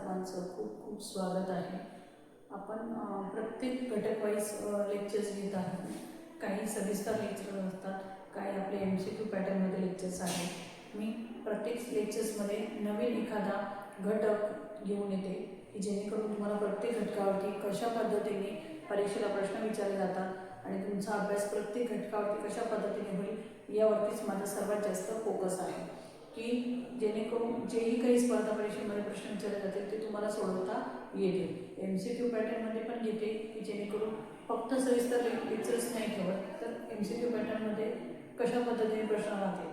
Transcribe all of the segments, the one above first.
सर्वांचं खूप खूप स्वागत आहे. आपण प्रत्येक घटकवाईज लेक्चर्स घेत आहोत. काही सविस्तर लेक्चर असतात काही आपले एम सी क्यू पॅटर्नमध्ये लेक्चर्स आहेत. मी प्रत्येक लेक्चर्समध्ये नवीन एखादा घटक घेऊन येते की जेणेकरून तुम्हाला प्रत्येक घटकावरती कशा पद्धतीने परीक्षेला प्रश्न विचारले जातात आणि तुमचा अभ्यास प्रत्येक घटकावरती कशा पद्धतीने होईल यावरतीच माझा सर्वात जास्त फोकस आहे. की जेणेकरून जेही काही स्पर्धा परीक्षेमध्ये प्रश्न विचारले जातील ते तुम्हाला सोडवता येतील. एम सी क्यू पॅटर्नमध्ये पण घेते की जेणेकरून फक्त सविस्तर लेक्चर्स नाही ठेवत तर एम सी क्यू पॅटर्नमध्ये कशा पद्धतीने प्रश्न राहते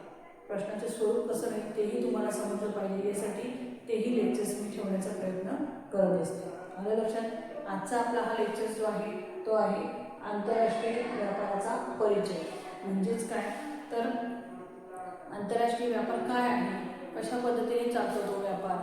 प्रश्नाचे स्वरूप कसं राहील तेही तुम्हाला समजलं पाहिजे. यासाठी तेही लेक्चर्स मी ठेवण्याचा प्रयत्न करत असते. आलं लक्षात? आजचा आपला हा लेक्चर जो आहे तो आहे आंतरराष्ट्रीय व्यापाराचा परिचय. म्हणजेच काय? तर आंतरराष्ट्रीय व्यापार काय आहे? कशा पद्धतीने चालतो तो व्यापार?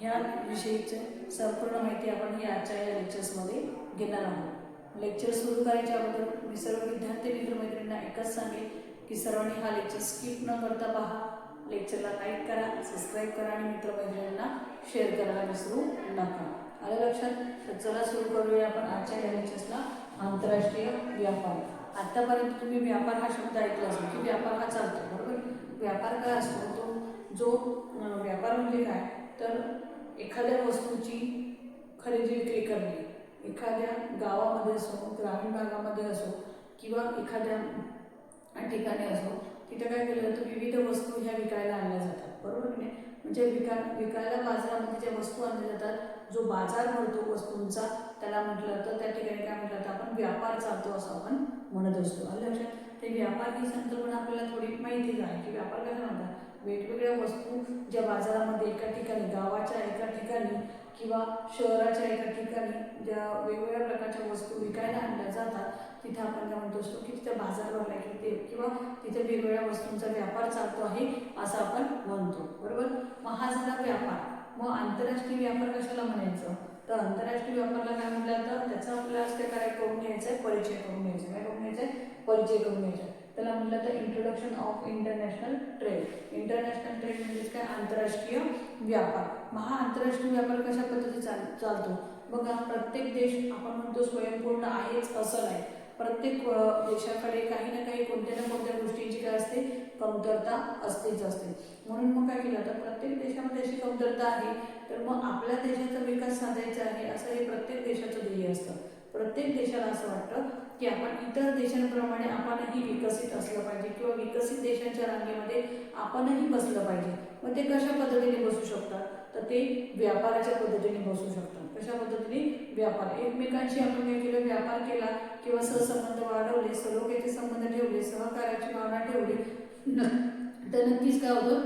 ह्या विषयीची संपूर्ण माहिती आपण या आजच्या या लेक्चर्समध्ये घेणार आहोत. लेक्चर सुरू करायच्या अगोदर मी सर्व विद्यार्थी मित्रमैत्रिणींना एकच सांगेन की सर्वांनी हा लेक्चर स्किप न करता पहा. लेक्चरला लाईक करा सबस्क्राईब करा आणि मित्रमैत्रिणींना शेअर करायला विसरू नका. आलं लक्षात? तर चला सुरू करूया आपण आजच्या या लेक्चर्सला आंतरराष्ट्रीय व्यापार. आत्तापर्यंत तुम्ही व्यापार हा शब्द ऐकला असतो की व्यापार हा चालतो बरोबर? व्यापार काय असतो तो? जो व्यापार म्हणजे काय? तर एखाद्या वस्तूची खरेदी विक्री करणे. एखाद्या गावामध्ये असो ग्रामीण भागामध्ये असो किंवा एखाद्या ठिकाणी असो तिथे काय केलं जातं? विविध वस्तू ह्या विकायला आणल्या जातात. बरोबर की नाही? म्हणजे विका विकायला बाजारामध्ये ज्या वस्तू आणल्या जातात जो बाजार भरतो वस्तूंचा त्याला म्हटलं जातं त्या ठिकाणी काय म्हटलं जातं? आपण व्यापार चालतो असं आपण म्हणत असतो. आलं लक्षात? ते व्यापार दिवसानंतर पण आपल्याला थोडी माहितीच आहे की व्यापार कसा म्हणतात वेगवेगळ्या वस्तू ज्या बाजारामध्ये एका ठिकाणी गावाच्या एका ठिकाणी किंवा शहराच्या एका ठिकाणी ज्या वेगवेगळ्या प्रकारच्या वस्तू विकायला आणल्या जातात तिथे आपण काय म्हणतो असतो की तिथे बाजार भरला की ते किंवा तिथे वेगवेगळ्या वस्तूंचा व्यापार चालतो आहे असं आपण म्हणतो. बरोबर? मग हा झाला व्यापार. मग आंतरराष्ट्रीय व्यापार कशाला म्हणायचं? तर आंतरराष्ट्रीय व्यापाराला काय म्हटलं तर त्याचा आपल्याला ते काय करून घ्यायचं आहे परिचय करून घ्यायचा काय करून घ्यायचा आहे परिचय करून घ्यायचा आहे. त्याला म्हटलं तर introduction of international trade international trade म्हणजेच काय? आंतरराष्ट्रीय व्यापार. महा आंतरराष्ट्रीय व्यापार कशा पद्धतीने चाल चालतो? बघा प्रत्येक देश आपण म्हणतो स्वयंपूर्ण आहेच असं नाही. प्रत्येक देशाकडे काही ना काही कोणत्या ना कोणत्या गोष्टींची काय असते कमतरता असतेच असते. म्हणून मग काय केलं तर प्रत्येक देशामध्ये अशी कमतरता आहे तर मग आपल्या देशाचा विकास साधायचा आहे असं हे प्रत्येक देशाचं ध्येय असतं. प्रत्येक देशाला असं वाटतं की आपण इतर देशांप्रमाणे आपणही विकसित असलं पाहिजे किंवा विकसित देशांच्या रांगेमध्ये आपणही बसलं पाहिजे. मग ते कशा पद्धतीने बसू शकतात? तर ते व्यापाराच्या पद्धतीने बसू शकतात. कशा पद्धतीने व्यापार. एकमेकांशी आपण केलं व्यापार केला किंवा सहसंबंध वाढवले सलोख्याचे संबंध ठेवले सहकार्याची भावना ठेवली न- तर नक्कीच काय होतं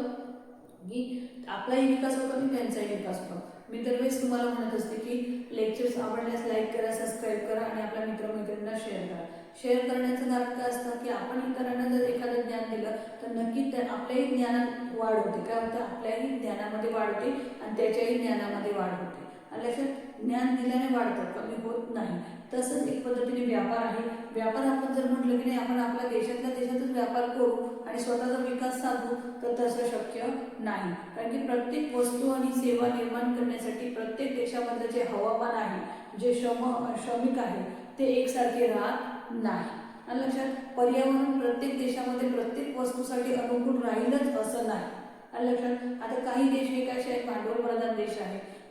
की आपलाही विकास होतो आणि त्यांचाही विकास होतो. मी दरवेळेस तुम्हाला म्हणत असते की लेक्चर्स आवडल्यास लाईक करा सबस्क्राईब करा आणि आपल्या मित्रमैत्रिणींना शेअर करा. शेअर करण्याचं कारण काय असतं की आपण इतरांना जर एखादं ज्ञान दिलं तर नक्की त्या आपल्याही ज्ञानात वाढ होते. काय होतं? आपल्याही ज्ञानामध्ये वाढ होते आणि त्याच्याही ज्ञानामध्ये वाढ होते. आणि लक्षात ज्ञान दिल्याने वाढतं कमी होत नाही. तसंच एक पद्धतीने व्यापार आहे. व्यापार आपण जर म्हटलं की नाही आपण आपल्या देशातल्या देशातच व्यापार करू आणि स्वतःचा विकास साधू तर तसं शक्य नाही. कारण की प्रत्येक वस्तू आणि सेवा निर्माण करण्यासाठी प्रत्येक देशामधलं जे हवामान आहे जे श्रम श्रमिक आहे ते एकसारखे राहत नाही. आणि लक्षात पर्यावरण प्रत्येक देशामध्ये प्रत्येक वस्तूसाठी अनुकूल राहीलच असं नाही. आणि लक्षात आता काही देश हे कसे आहेत भांडवल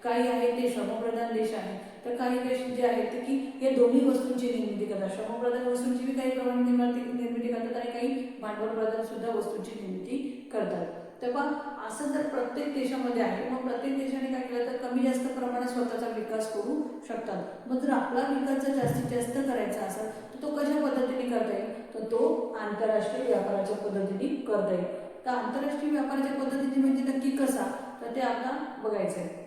काही आहे ते श्रमप्रधान देश आहे तर काही देश जे आहेत ते की हे दोन्ही वस्तूंची निर्मिती करतात. श्रमप्रधान वस्तूंची बी काही प्रमाणात निर्मिती निर्मिती करतात आणि काही भांडवलप्रधान सुद्धा वस्तूंची निर्मिती करतात. तर तेव्हा असं जर प्रत्येक देशामध्ये आहे मग प्रत्येक देशाने काय केलं तर कमी जास्त प्रमाणात स्वतःचा विकास करू शकतात. मग जर आपला विकास जर जास्तीत जास्त करायचा असेल तर तो कशा पद्धतीने करता येईल? तर तो आंतरराष्ट्रीय व्यापाराच्या पद्धतीने करता येईल. तर आंतरराष्ट्रीय व्यापाराच्या पद्धतीने म्हणजे नक्की कसा? तर ते आता बघायचं आहे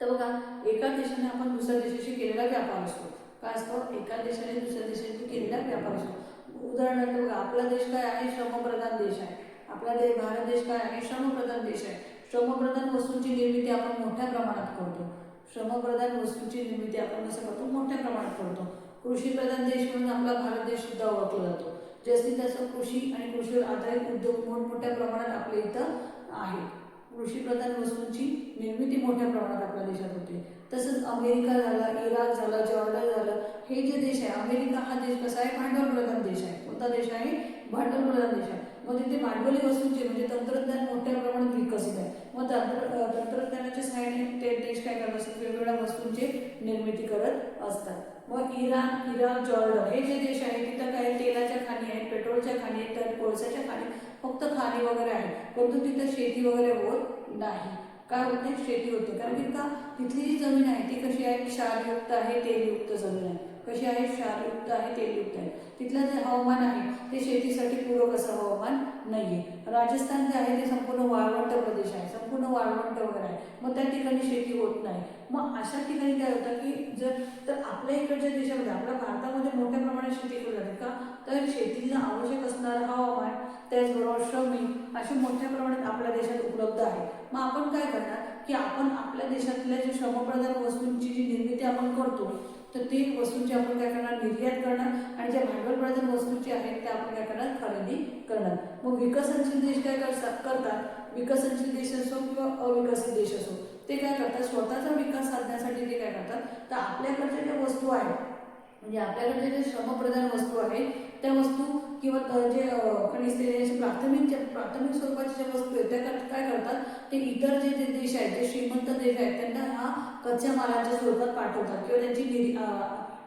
तर बघा एका देशाने आपण दुसऱ्या देशाशी केलेला व्यापार असतो. काय असतो? एका देशाने दुसऱ्या देशाशी केलेला व्यापार असतो. उदाहरणार्थ बघा आपला देश काय आहे? श्रमप्रधान देश आहे. आपला देश भारत देश काय आहे? श्रमप्रधान देश आहे. श्रमप्रधान वस्तूंची निर्मिती आपण मोठ्या प्रमाणात करतो. श्रमप्रधान वस्तूंची निर्मिती आपण कसं करतो? मोठ्या प्रमाणात करतो. कृषीप्रधान देश म्हणून आपला भारत देश सुद्धा ओळखला जातो. जास्तीत जास्त कृषी आणि कृषीवर आधारित उद्योग मोठमोठ्या प्रमाणात आपल्या इथं आहे कृषीप्रधान वस्तूंची निर्मिती मोठ्या प्रमाणात आपल्या देशात होते. तसंच अमेरिका झाला इराक झाला जॉर्डन झालं. हे जे देश आहे अमेरिका हा देश कसा आहे? भांडवल प्रधान देश आहे. कोणता देश आहे? भांडवल प्रधान देश आहे. मग तिथे भांडवली वस्तूंचे म्हणजे तंत्रज्ञान मोठ्या प्रमाणात विकसित आहे. मग तंत्र तंत्रज्ञानाच्या सहाय्याने ते देश काय करत असतात? वेगवेगळ्या वस्तूंची निर्मिती करत असतात. मग इराण इराक जॉर्डन हे जे देश आहे तिथं काही तेलाच्या खाणी आहेत पेट्रोलच्या खाणी आहेत तर कोळसाच्या खाणी फक्त खाणी वगैरे आहेत. परंतु तिथं शेती वगैरे होत नाही. काय होते शेती होते. कारण की का तिथली जी जमीन आहे ती कशी आहे? क्षारयुक्त आहे तेलयुक्त जमीन आहे. कशी आहे? क्षारयुक्त आहे तेलयुक्त आहे. तिथलं जे हवामान आहे ते शेतीसाठी पूरक असं हवामान नाहीये. राजस्थान जे आहे ते संपूर्ण वाळवंट प्रदेश आहे. संपूर्ण वाळवंट वगैरे आहे. मग त्या ठिकाणी शेती होत नाही. मग अशा ठिकाणी काय होतं की जर तर आपल्या इकडच्या देशामध्ये आपल्या भारतामध्ये मोठ्या प्रमाणात शेती केली जाते का? तर शेतीला आवश्यक असणारं हवामान त्याचबरोबर श्रमिक असे मोठ्या प्रमाणात आपल्या देशात उपलब्ध आहे. मग आपण काय करणार की आपण आपल्या देशातल्या जे श्रमप्रधान वस्तूंची जी निर्मिती आपण करतो तर ते वस्तूंची आपण काय करणार? निर्यात करणार. आणि ज्या भांडवल प्रधान वस्तूंची आहेत त्या आपण काय करणार? खरेदी करणार. मग विकसनशील देश काय करतात करतात? विकसनशील देश असो किंवा अविकसित देश असो ते काय करतात? स्वतःचा विकास साधण्यासाठी ते काय करतात? तर आपल्याकडच्या ज्या वस्तू आहेत म्हणजे आपल्याकडे जे श्रमप्रधान वस्तू आहेत त्या वस्तू किंवा जे खनिज तेल प्राथमिक ज्या प्राथमिक स्वरूपाच्या ज्या वस्तू आहेत त्या काय करतात? ते इतर जे जे देश आहेत जे श्रीमंत देश आहेत त्यांना हा कच्च्या मालाच्या स्वरूपात पाठवतात किंवा त्यांची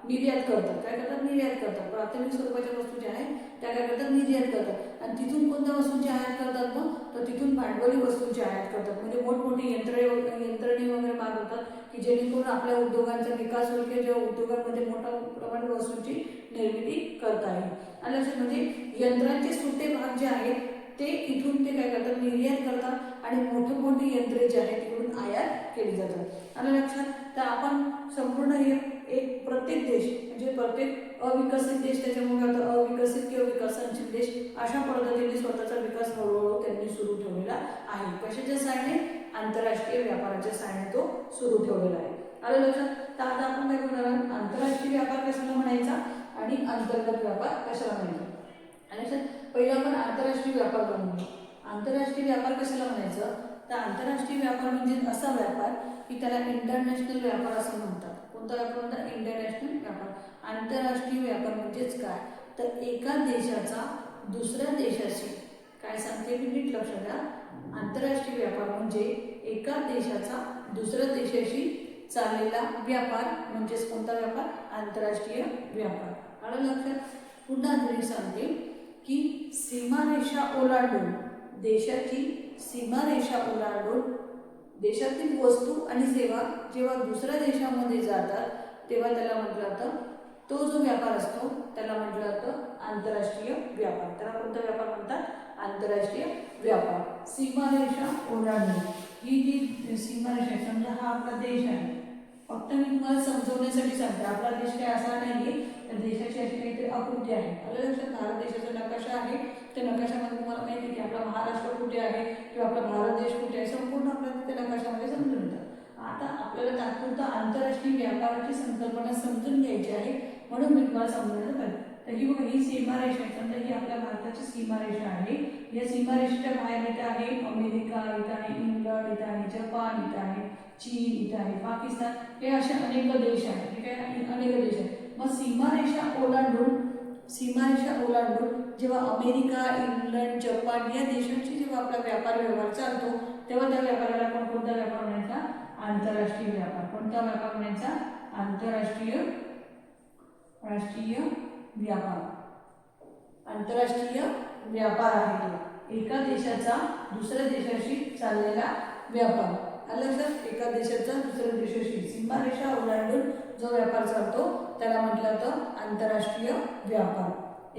निर्यात करतात. काय करतात? निर्यात करतात. प्राथमिक स्वरूपाच्या वस्तू ज्या आहेत त्या काय करतात? निर्यात करतात. आणि तिथून कोणत्या वस्तूंची आयात करतात मग? तर तिथून भांडवली वस्तूंची आयात करतात. म्हणजे मोठमोठी यंत्रे वगैरे- यंत्रणे वगैरे मागवतात की जेणेकरून आपल्या उद्योगांचा विकास होईल किंवा जेव्हा उद्योगांमध्ये मोठ्या प्रमाणात वस्तूंची निर्मिती करता येईल. आणि लक्षात म्हणजे यंत्रांचे सुटे भाग जे आहेत ते इथून ते काय करतात? निर्यात करतात आणि मोठे मोठी यंत्रे जी आहेत तिकडून आयात केली जातात. आणि लक्षात तर आपण संपूर्ण हे एक प्रत्येक देश म्हणजे प्रत्येक अविकसित देश त्याच्यामुळे आता अविकसित किंवा विकसनशील देश अशा पद्धतीने स्वतःचा विकास हळूहळू त्यांनी सुरू ठेवलेला आहे. कशाच्या सहाय्याने आंतरराष्ट्रीय व्यापाराच्या सहाय्याने तो सुरू ठेवलेला आहे. आलं लक्षात तर आता आपण काय करणार आहोत? आंतरराष्ट्रीय व्यापार कशाला म्हणायचा आणि अंतर्गत व्यापार कशाला म्हणायचा? आणि लक्षात पहिलं आपण आंतरराष्ट्रीय व्यापार बनवू आंतरराष्ट्रीय व्यापार कशाला म्हणायचं? तर आंतरराष्ट्रीय व्यापार म्हणजे असा व्यापार की त्याला इंटरनॅशनल व्यापार असं म्हणतात. कोणता व्यापार म्हणतात? इंटरनॅशनल व्यापार. आंतरराष्ट्रीय व्यापार म्हणजेच काय? तर एका देशाचा दुसऱ्या देशाशी काय सांगते मी नीट लक्ष द्या आंतरराष्ट्रीय व्यापार म्हणजे एका देशाचा दुसऱ्या देशाशी चाललेला व्यापार म्हणजेच कोणता व्यापार? आंतरराष्ट्रीय व्यापार. आलं लक्षात? पुन्हा तरी सांगते की सीमारेषा ओलांडून देशाची सीमारेषा ओलांडून देशातील वस्तू आणि सेवा जेव्हा दुसऱ्या देशामध्ये जातात तेव्हा त्याला म्हटलं जातं तो जो व्यापार असतो त्याला म्हटलं जातं आंतरराष्ट्रीय व्यापार. त्याला कोणता व्यापार म्हणतात? आंतरराष्ट्रीय व्यापार. सीमारेषा ओलांडणे. ही जी सीमारेषा आहे समजा हा आपला देश आहे. फक्त मी तुम्हाला समजवण्यासाठी सांगते आपला देश काय असा नाहीये तर देशाची अशी काहीतरी आकृती आहे. आपल्या लक्षात? भारत देशाचा नकाशा आहे. त्या नकाशामध्ये तुम्हाला माहिती आहे की आपला महाराष्ट्र कुठे आहे किंवा आपला भारत देश कुठे आहे संपूर्ण आपल्याला त्या नकाशामध्ये समजून येतात आता आपल्याला तात्पुरता आंतरराष्ट्रीय व्यापाराची संकल्पना समजून घ्यायची आहे म्हणून मी तुम्हाला समजवण्याचा प्रयत्न तर ही बघा ही सीमारेषा आहे. समजा ही आपल्या भारताची सीमारेषा आहे. या सीमारेषेच्या बाहेर इथं आहे. अमेरिका इथं आहे इंग्लंड इथं आहे जपान इथं आहे चीन इथं आहे पाकिस्तान. हे असे अनेक देश आहेत. हे काय? अनेक देश आहेत. मग सीमारेषा ओलांडून सीमारेषा ओलांडून जेव्हा अमेरिका इंग्लंड जपान या देशांशी जेव्हा आपला व्यापार व्यवहार चालतो तेव्हा त्या व्यापाराला आपण कोणता व्यापार म्हणायचा? आंतरराष्ट्रीय व्यापार. कोणता व्यापार म्हणायचा? आंतरराष्ट्रीय राष्ट्रीय व्यापार. आंतरराष्ट्रीय व्यापार आहे तो. एका देशाचा दुसऱ्या देशाशी चाललेला व्यापार. आलं लक्षात एका देशाचा दुसऱ्या देशाशी. सीमारेषा ओलांडून जो व्यापार चालतो त्याला म्हटलं तर आंतरराष्ट्रीय व्यापार.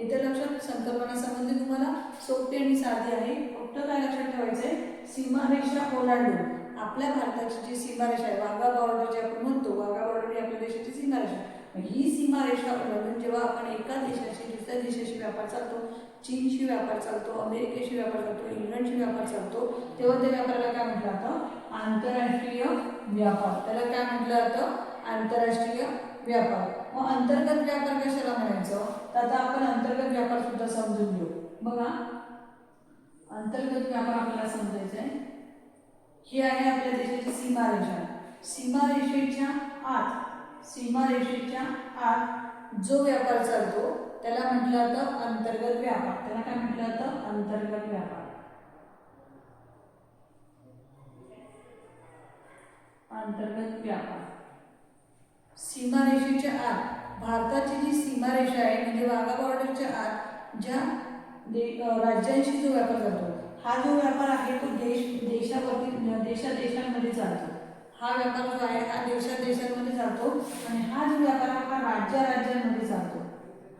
इथे लक्षात संकल्पनासंबंधी तुम्हाला सोपी आणि साधी आहे. फक्त काय लक्षात ठेवायचं आहे सीमारेषा ओलांडून. आपल्या भारताची जी सीमारेषा आहे वाघा बॉर्डर जे आपण म्हणतो वाघा बॉर्डर ही आपल्या देशाची सीमारेषा आहे. ही सीमारेषा ओलांडून जेव्हा आपण एका देशाशी दुसऱ्या देशाशी व्यापार चालतो चीनशी व्यापार चालतो अमेरिकेशी व्यापार चालतो इंग्लंडशी व्यापार चालतो तेव्हा त्या व्यापाराला काय म्हटलं जातं? आंतरराष्ट्रीय व्यापार. त्याला काय म्हटलं जातं? आंतरराष्ट्रीय व्यापार. मग अंतर्गत व्यापार कशाला म्हणायचं? तर आता आपण अंतर्गत व्यापार सुद्धा समजून घेऊ. बघा अंतर्गत व्यापार आपल्याला समजायचा आहे ही आहे आपल्या देशाची सीमारेषा सीमारेषेच्या आत सीमारेषेच्या आत जो व्यापार चालतो त्याला म्हटलं जातं अंतर्गत व्यापार. त्याला काय म्हटलं जातं? अंतर्गत व्यापार. अंतर्गत व्यापार. सीमारेषेच्या आत भारताची जी सीमारेषा आहे म्हणजे वाघा बॉर्डरच्या आत ज्या दे राज्यांशी जो व्यापार करतो हा जो व्यापार आहे तो देश देशावरती देशा देशांमध्ये चालतो. हा व्यापार जो आहे हा देशा देशांमध्ये जातो आणि हा जो व्यापार आहे हा राज्या राज्यांमध्ये जातो.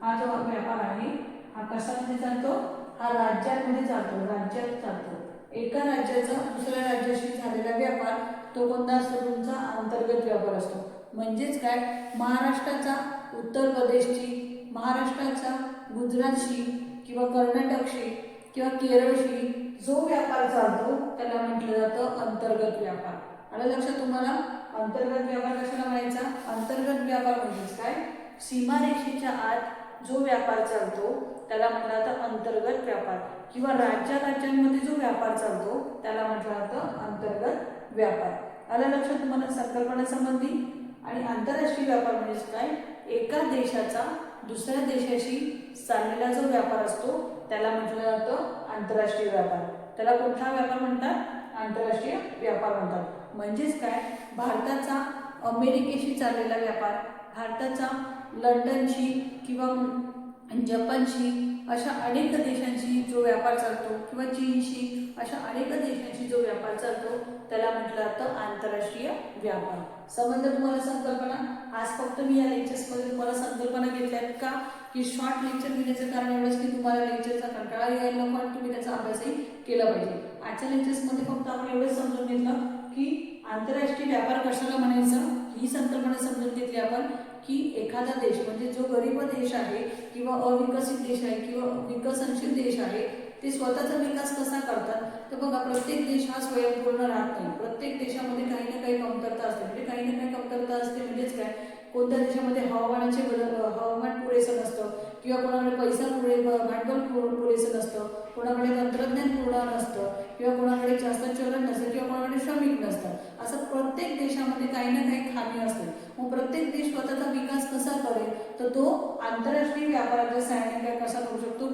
हा जो व्यापार आहे हा कशामध्ये चालतो हा राज्यांमध्ये चालतो राज्यात चालतो एका राज्याचा दुसऱ्या राज्याशी झालेला व्यापार तो कोणता असतो? तुमचा अंतर्गत व्यापार असतो. म्हणजेच काय? महाराष्ट्राचा उत्तर प्रदेशची महाराष्ट्राचा गुजरातशी किंवा कर्नाटकशी किंवा केरळशी जो व्यापार चालतो त्याला म्हटलं जातं अंतर्गत व्यापार. आलं लक्षात तुम्हाला? अंतर्गत व्यापार कशाला म्हणायचा? अंतर्गत व्यापार म्हणजेच काय? सीमारेषेच्या आत जो व्यापार चालतो त्याला म्हटलं जातं अंतर्गत व्यापार. किंवा राज्या राज्यांमध्ये जो व्यापार चालतो त्याला म्हटलं जातं अंतर्गत व्यापार. आलं लक्षात तुम्हाला संकल्पनासंबंधी आणि आंतरराष्ट्रीय व्यापार म्हणजेच काय? एका देशाचा दुसऱ्या देशाशी चाललेला जो व्यापार असतो त्याला म्हटलं जातं आंतरराष्ट्रीय व्यापार. त्याला कुठला व्यापार म्हणतात? आंतरराष्ट्रीय व्यापार म्हणतात. म्हणजेच काय? भारताचा अमेरिकेशी चाललेला व्यापार भारताचा लंडनशी किंवा जपानशी अशा अनेक देशांशी जो व्यापार चालतो किंवा चीनशी अशा अनेक देशांशी जो व्यापार चालतो त्याला म्हटलं जातं आंतरराष्ट्रीय व्यापार. समजलं तुम्हाला संकल्पना? आज फक्त मी या लेक्चर्समध्ये तुम्हाला संकल्पना घेतल्या आहेत का? की शॉर्ट लेक्चर घेण्याचं कारण एवढंच की तुम्हाला लेक्चरचा कंटाळा यायला नको आणि तुम्ही त्याचा अभ्यासही केला पाहिजे. आजच्या लेक्चर्समध्ये फक्त आपण एवढंच समजून घेतलं. की आंतरराष्ट्रीय व्यापार कशाला म्हणायचं? ही संकल्पना समजून घेतली आपण की एखादा देश म्हणजे जो गरीब देश आहे किंवा अविकसित देश आहे किंवा विकसनशील देश आहे ते स्वतःचा विकास कसा करतात? तर बघा प्रत्येक देश हा स्वयंपूर्ण राहत नाही. प्रत्येक देशामध्ये काही ना काही कमतरता असते. म्हणजे काही ना काही कमतरता असते म्हणजेच काय? कोणत्या देशामध्ये हवामानाचे बदल हवामान पुरेसं नसतं. किंवा कोणाकडे पैसा पुढे भांडवल पुरेसं नसतं कोणाकडे तंत्रज्ञान पूर्ण नसतं किंवा कोणाकडे जास्त चलन नसतं किंवा कोणाकडे श्रमिक नसतं असं प्रत्येक देशामध्ये काही ना काही खामी असते. मग प्रत्येक देश स्वतःचा विकास कसा करेल? तर तो आंतरराष्ट्रीय व्यापाराच्या सहाय्याने काय कसा करू शकतो?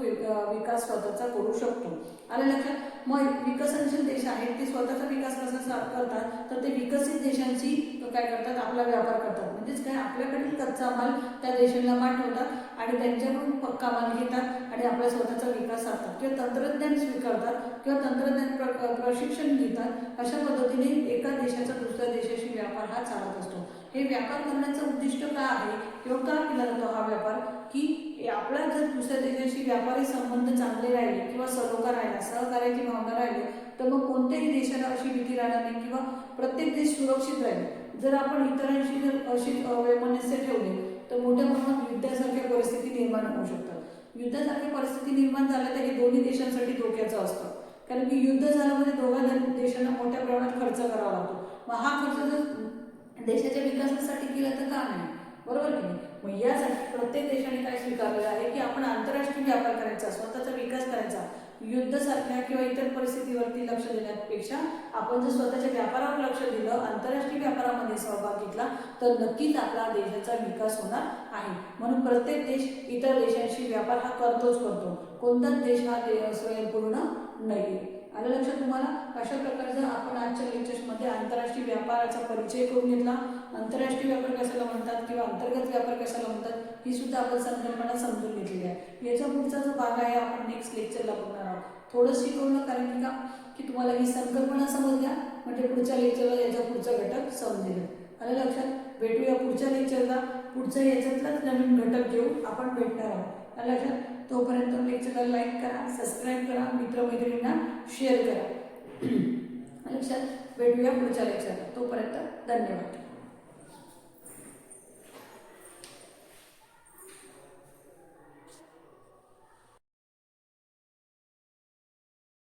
विकास स्वतःचा करू शकतो. आलं लक्षात? मग विकसनशील देश आहेत ते स्वतःचा विकास कसा करतात? तर ते विकसित देशांची काय करतात? आपला व्यापार करतात. म्हणजेच काय? आपल्याकडील कच्चा माल त्या देशांना पाठवतात आणि त्यांच्याकडून पक्का माल घेतात आणि आपल्या स्वतःचा विकास साधतात. किंवा तंत्रज्ञान स्वीकारतात किंवा तंत्रज्ञान प्र प्रशिक्षण देतात अशा पद्धतीने एका देशाचा दुसऱ्या देशाशी व्यापार हा चालत असतो. हे व्यापार करण्याचं उद्दिष्ट काय आहे? किंवा का केला जातो हा व्यापार? की आपला जर दुसऱ्या देशाशी व्यापारी संबंध चांगले राहिले किंवा सरोकार राहिला सहकार्याची भावना राहिली तर मग कोणत्याही देशाला अशी भीती राहणार नाही किंवा प्रत्येक देश सुरक्षित राहील. जर आपण इतरांशी जर अशी वैमनस्य ठेवली तर मोठ्या प्रमाणात युद्धासारख्या परिस्थिती निर्माण होऊ शकतात. युद्धासारख्या परिस्थिती निर्माण झाल्या तर हे दोन्ही देशांसाठी धोक्याचं असतं. कारण की युद्ध झाल्यामध्ये दोघा देशांना मोठ्या प्रमाणात खर्च करावा लागतो. मग हा खर्च जर देशाच्या विकासासाठी केला तर का नाही? बरोबर की नाही? मग यासाठी प्रत्येक देशाने काय स्वीकारलेलं आहे की आपण आंतरराष्ट्रीय व्यापार करायचा स्वतःचा विकास करायचा. युद्धसारख्या किंवा इतर परिस्थितीवरती लक्ष देण्यापेक्षा आपण जर स्वतःच्या व्यापारावर लक्ष दिलं आंतरराष्ट्रीय व्यापारामध्ये सहभाग घेतला तर नक्कीच आपला देशाचा विकास होणार आहे. म्हणून प्रत्येक देश इतर देशांशी व्यापार हा करतोच करतो. कोणताच देश हा दे- स्वयंपूर्ण नाही आलं लक्षात तुम्हाला? अशा प्रकारचं आपण आजच्या लेक्चर्समध्ये आंतरराष्ट्रीय व्यापाराचा परिचय करून घेतला आंतरराष्ट्रीय व्यापार कशाला म्हणतात किंवा अंतर्गत व्यापार कशाला म्हणतात ही सुद्धा आपण संकल्पना समजून घेतलेली आहे. याच्या पुढचा जो भाग आहे आपण नेक्स्ट लेक्चरला बघणार आहोत. थोडं शिकवलं कारण की का की तुम्हाला ही संकल्पना समजल्या. म्हणजे पुढच्या लेक्चरला याचा पुढचा घटक समजेल. आलं लक्षात? भेटूया पुढच्या लेक्चरला पुढच्या याच्यातलाच नवीन घटक घेऊन आपण भेटणार आहोत. आलं लक्षात? तोपर्यंत लेक्चरला लाईक करा सबस्क्राईब करा मित्रमैत्रिणींना शेअर करा. लक्षात? भेटूया पुढच्या लेक्चरला तोपर्यंत धन्यवाद.